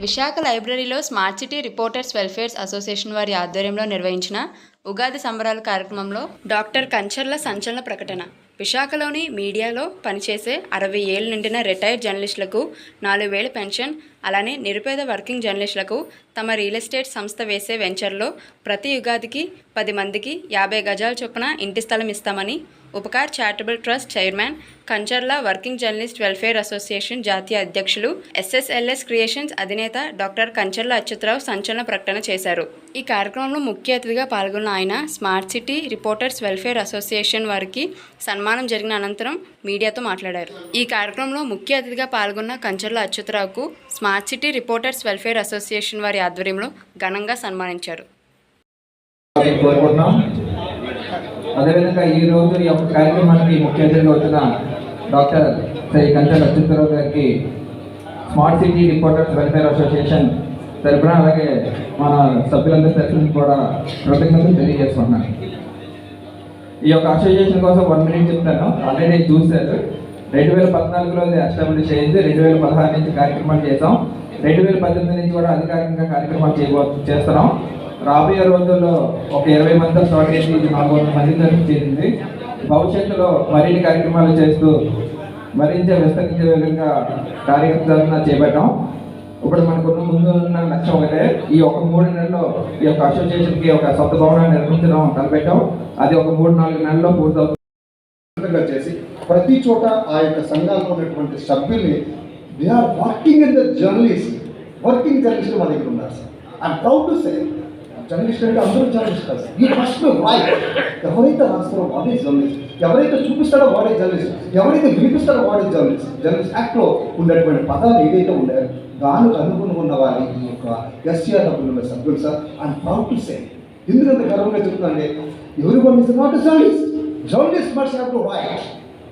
విశాఖ లైబ్రరీలో smart city reporters welfares association వారి ఆధ్వర్యంలో నిర్వహించిన ఉగాది సంబరాల కార్యక్రమంలో డాక్టర్ కంచర్ల సంచలన ప్రకటన. విశాఖలోని మీడియాలో పనిచేసే అరవై ఏళ్ళు నిండిన రిటైర్డ్ జర్నలిస్టులకు నాలుగు వేల పెన్షన్ అలానే నిరుపేద వర్కింగ్ జర్నలిస్టులకు తమ రియల్ ఎస్టేట్ సంస్థ వేసే వెంచర్లో ప్రతి యుగాదికి పది మందికి యాభై గజాల చొప్పున ఇంటి స్థలం ఇస్తామని Upakar charitable trust chairman Kancharla working journalist welfare association జాతీయ అధ్యక్షులు ఎస్ఎస్ఎల్ఎస్ క్రియేషన్స్ అధినేత డాక్టర్ కంచర్ల అచ్యుతరావు సంచలన ప్రకటన చేశారు. ఈ కార్యక్రమంలో ముఖ్య అతిథిగా పాల్గొన్న ఆయన smart city reporters welfare association వారికి సన్మానం జరిగిన అనంతరం మీడియాతో మాట్లాడారు. ఈ కార్యక్రమంలో ముఖ్య అతిథిగా పాల్గొన్న Kancharla అచ్యుతరావుకు smart city reporters welfare association వారి ఆధ్వర్యంలో ఘనంగా సన్మానించారు. అదేవిధంగా ఈ రోజు ఈ యొక్క కార్యక్రమానికి ముఖ్య అతిథిగా వచ్చిన డాక్టర్ శ్రీ కంచెల అత్యుత్తరావు గారికి smart city reporters welfare association తరపున అలాగే మన సభ్యులందరి తరఫున కూడా కృతజ్ఞతలు తెలియజేసుకుంటున్నాను. ఈ యొక్క అసోసియేషన్ కోసం వన్ మినిట్ చెప్తాను. ఆల్రెడీ చూశారు. రెండు వేల పద్నాలుగులో ఎస్టాబ్లిష్ అయింది రెండు వేల పదహారు నుంచి కార్యక్రమాలు చేసాం రెండు వేల పద్దెనిమిది నుంచి కూడా అధికారికంగా కార్యక్రమాలు చేయబో చేస్తున్నాం. రాబోయే రోజుల్లో ఒక ఇరవై మందితో స్టార్ట్ చేసి నాలుగు వందల మంది వరకు చేరింది భవిష్యత్తులో మరిన్ని కార్యక్రమాలు చేస్తూ మరింత విస్తరించే విధంగా కార్యక్రమాలను చేపట్టాం. ఇప్పుడు మనకు ముందు ఉన్న లక్ష్యం ఒకటే ఈ ఒక మూడు నెలల్లో ఈ యొక్క అసోసియేషన్కి ఒక సొంత భవనాన్ని నిర్మించడం తలపెట్టాం. అది ఒక మూడు నాలుగు నెలల్లో పూర్తవుతుంది. చేసి ప్రతి చోట ఆ యొక్క సంఘాల్లో ఉన్నటువంటి సభ్యుల్ని they are working in the journalist working journalist మా దగ్గర ఉన్నారు sir. I'm proud to say journalist అంటే అందరూ జర్నలిస్ట్ కాదు ఈ ఫస్ట్ రైట్ ఎవరైతే రాస్తారో వాడే జర్నలిస్ట్ ఎవరైతే చూపిస్తాడో వాడే జర్నలిస్ట్ ఎవరైతే వినిపిస్తాడో వాడే జర్నలిస్ట్ జర్నలిస్ట్ యాక్ట్లో ఉన్నటువంటి పదాలు ఏదైతే ఉన్నాయో దానికి అనుగుణంగా ఉన్న వారి ఈ యొక్క ఎస్సీఆర్ డబ్బులు సభ్యులు sir. I'm proud to say ఎందుకంత గర్వంగా చెప్తుందంటే ఎవరి one is not journalist journalist మర్చినప్పుడు have to write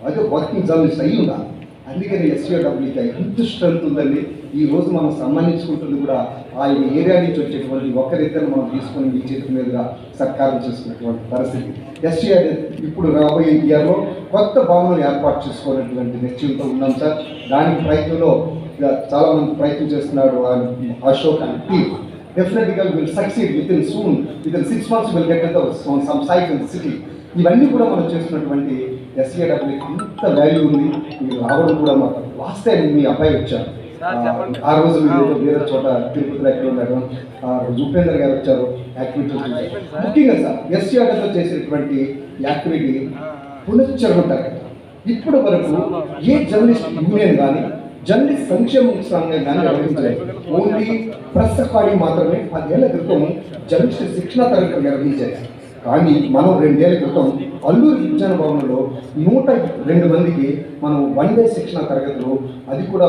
అయితే వర్కింగ్ జర్నలిస్ట్ అయ్యి ఉండాలి అందుకని ఎస్సీడబ్ల్యూకి ఎంత స్ట్రెంత్ ఉందండి ఈ రోజు మనం సన్మానించుకుంటుంది కూడా ఆ ఏరియా నుంచి వచ్చేటువంటి ఒక్కరిద్దరు మనం తీసుకొని మీ చేతి మీదుగా సత్కారం చేసుకున్నటువంటి పరిస్థితి. ఎస్సీఆర్ ఇప్పుడు రాబోయే ఇయర్లో కొత్త భవనం ఏర్పాటు చేసుకునేటువంటి నిశ్చయంతో ఉన్నాం సార్. దానికి ప్రయత్నంలో చాలామంది ప్రయత్నం చేస్తున్నారు అశోక్ అండ్ టీమ్. డెఫినెట్గా will succeed within soon within six months will get some site in city ఇవన్నీ కూడా మనం చేస్తున్నటువంటి ఎస్సీఏ డబ్ల్యూకి ఇంత వాల్యూ ఉంది. మీరు రావడం కూడా మాకు లాస్ట్ టైం మీ అబ్బాయి వచ్చారు. ఆ, రోజు మీరు వేరే చోట తిరుపతిలో ఎక్కడ ఉన్నారు ఆ రోజు ఉపేంద్ర గారు వచ్చారు యాక్టివిటీ ముఖ్యంగా సార్ ఎస్సీఆర్ డబ్ల్యూ చేసేటువంటి యాక్టివిటీ పునశ్చరణ ఇప్పటి వరకు ఏ జర్నలిస్ట్ యూనియన్ కానీ జర్నలిస్ట్ సంక్షేమ సంఘం కానీ నిర్వహించలేదు ఓన్లీ ప్రెస్ అకాడమీ మాత్రమే పదేళ్ళ క్రితం జర్నలిస్ట్ శిక్షణ తరగతి నిర్వహించారు. కానీ మనం రెండేళ్ళ క్రితం అల్లూరు విజ్ఞాన భవనంలో నూట రెండు మందికి మనం వన్ డే శిక్షణ తరగతులు అది కూడా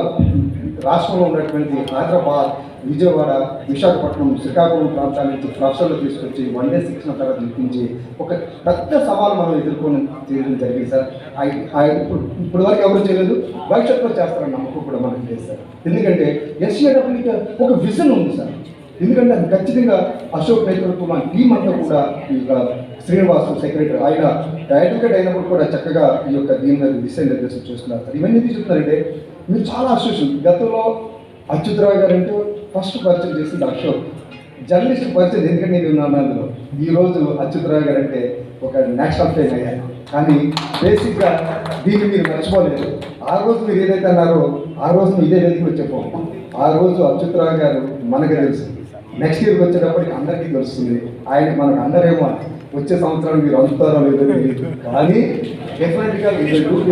రాష్ట్రంలో ఉన్నటువంటి హైదరాబాద్ విజయవాడ విశాఖపట్నం శ్రీకాకుళం ప్రాంతాల నుంచి ప్రొఫెసర్లు తీసుకొచ్చి వన్ డే శిక్షణ తరగతి ఇప్పించి ఒక పెద్ద సవాలు మనం ఎదుర్కొని చేయడం జరిగింది సార్. ఆ- ఇప్పుడు ఇప్పటివరకు ఎవరు చేయలేదు. భవిష్యత్తులో చేస్తారని నమ్మకం కూడా మనకి చేస్తారు ఎందుకంటే ఎస్సీఏడబ్ల్యూకి ఒక విజన్ ఉంది సార్. ఎందుకంటే అది ఖచ్చితంగా అశోక్ నేతృత్వం మన టీం అంతా కూడా ఈ యొక్క శ్రీనివాసు సెక్రటరీ ఆయన అడ్వకేట్ అయినప్పుడు కూడా చక్కగా ఈ యొక్క దీని మీద డిసైన్ నిర్దేశం చేస్తున్నారు సార్. ఇవన్నీ చూస్తున్నారంటే చెప్తున్నారంటే మీరు చాలా అసోసియేషన్ గతంలో అచ్యుతరావు గారు అంటే ఫస్ట్ పరిచయం చేసింది అశోక్. జర్నలిస్ట్ పరిచయం ఎందుకంటే నేను ఉన్నాను అందులో. ఈ రోజు అచ్యుతరావు గారు అంటే ఒక నేషనల్ ఫేమ్ అయ్యారు. కానీ బేసిక్గా దీన్ని మీరు మర్చిపోలేదు. ఆ రోజు మీరు ఏదైతే అన్నారో ఆ రోజు ఇదే వెతికి చెప్పాము ఆ రోజు అచ్యుతరావు గారు మనకు తెలుసు. నెక్స్ట్ ఇయర్కి వచ్చేటప్పటికి అందరికీ తెలుస్తుంది. ఆయన మనకు అందరేమో వచ్చే సంవత్సరం మీరు అందుతారో లేదో తెలియదు. కానీ డెఫినెట్గా డబుల్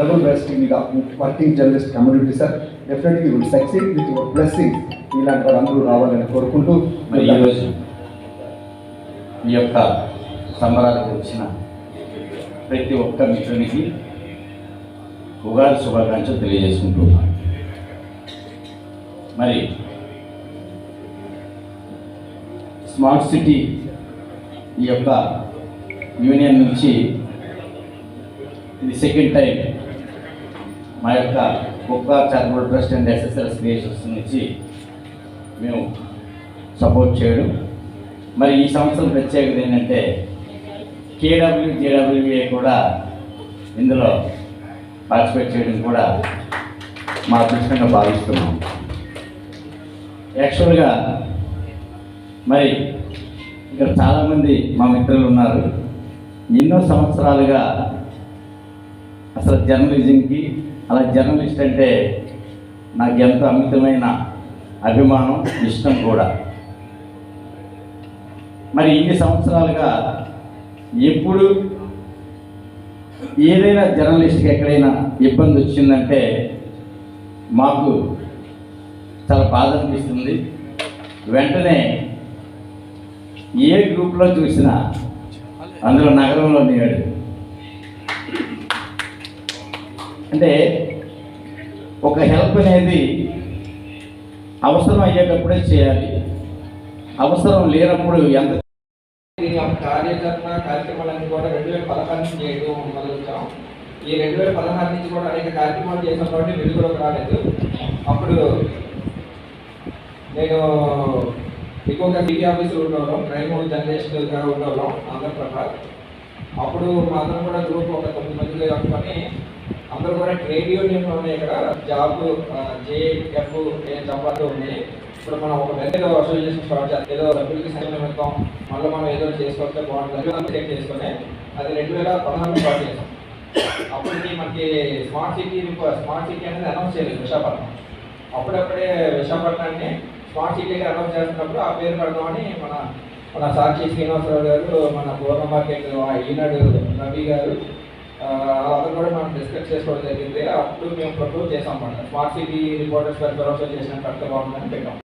డబుల్ బెస్ట్ మీద working journalist community sir. Definitely will succeed with your blessing ఇలాంటి వారు అందరూ రావాలని కోరుకుంటూ మరి ఈరోజు ఈ యొక్క సంబరాలకు వచ్చిన ప్రతి ఒక్క మిత్రునికి ఉగాది శుభాకాంక్షలు తెలియజేసుకుంటున్నాను మరి స్మార్ట్ సిటీ ఈ యొక్క యూనియన్ నుంచి ఇది సెకండ్ టైం మా యొక్క కుక్క charitable trust and SSLS creations నుంచి మేము సపోర్ట్ చేయడం. మరి ఈ సంవత్సరం ప్రత్యేకత ఏంటంటే కేడబ్ల్యూ జేడబ్ల్యూఏ కూడా ఇందులో పార్టిసిపేట్ చేయడం కూడా మా అదృష్టంగా భావిస్తున్నాం. యాక్చువల్గా మరి ఇక్కడ చాలామంది మా మిత్రులు ఉన్నారు. ఎన్నో సంవత్సరాలుగా అసలు జర్నలిజంకి అలా జర్నలిస్ట్ అంటే నాకు ఎంత అమితమైన అభిమానం ఇష్టం కూడా. మరి ఇన్ని సంవత్సరాలుగా ఎప్పుడు ఏదైనా జర్నలిస్ట్కి ఎక్కడైనా ఇబ్బంది వచ్చిందంటే మాకు చాలా బాధ అనిపిస్తుంది. వెంటనే ఏ గ్రూప్లో చూసినా అందులో నగరంలో నేడు అంటే ఒక హెల్ప్ అనేది అవసరం అయ్యేటప్పుడే చేయాలి. అవసరం లేనప్పుడు ఎంత దీని యొక్క కార్యాచరణ కార్యక్రమాలన్నీ కూడా రెండు వేల పదహారు నుంచి చేయడం మొదలుచాం ఈ రెండు వేల పదహారు నుంచి కూడా అనేక కార్యక్రమాలు చేసాం కాబట్టి వెలుగులోకి రాలేదు. అప్పుడు నేను ఎక్కువగా సిటీ ఆఫీసులో ఉండేవాళ్ళం. క్రైమ్ జర్నలిస్ట్గా ఉండేవాళ్ళం ఆంధ్రప్రభ అప్పుడు మాత్రం అందరం కూడా గ్రూప్ ఒక తొమ్మిది మందిలో కలుపుకొని అందరూ కూడా ట్రేడ్ యూనియన్ ఉన్నాయి ఇక్కడ జాబ్ జేఎఫ్ చపాతీ ఉన్నాయి. ఇప్పుడు మనం ఒక పెద్ద అసోసియేషన్ స్టార్ట్ చేస్తాం ఏదో డబ్బులకి సంఖ్య పెడతాం మళ్ళీ మనం ఏదో చేసుకొస్తే బాగుంటుంది చెక్ చేసుకొని అది రెండు వేల పదహారు స్టార్ట్ చేసాం అప్పటికి మనకి స్మార్ట్ సిటీ స్మార్ట్ సిటీ అనేది అనౌన్స్ చేయలేదు విశాఖపట్నం. అప్పుడప్పుడే విశాఖపట్నాన్ని స్మార్ట్ సిటీగా అనౌన్స్ చేస్తున్నప్పుడు ఆ పేరు పెడదామని మన మన సాక్షి శ్రీనివాసరావు గారు మన పూర్ణ మార్కెట్ ఈనాడు రవి గారు ఆ, కూడా మనం డిస్కస్ చేసుకోవడం జరిగింది. అప్పుడు మేము ప్రపోజ్ చేసాం అన్నమాట. స్మార్ట్ సిటీ రిపోర్టర్స్ వెల్ఫేర్ చేసిన కరెక్ట్ బాగుందని పెట్టాం.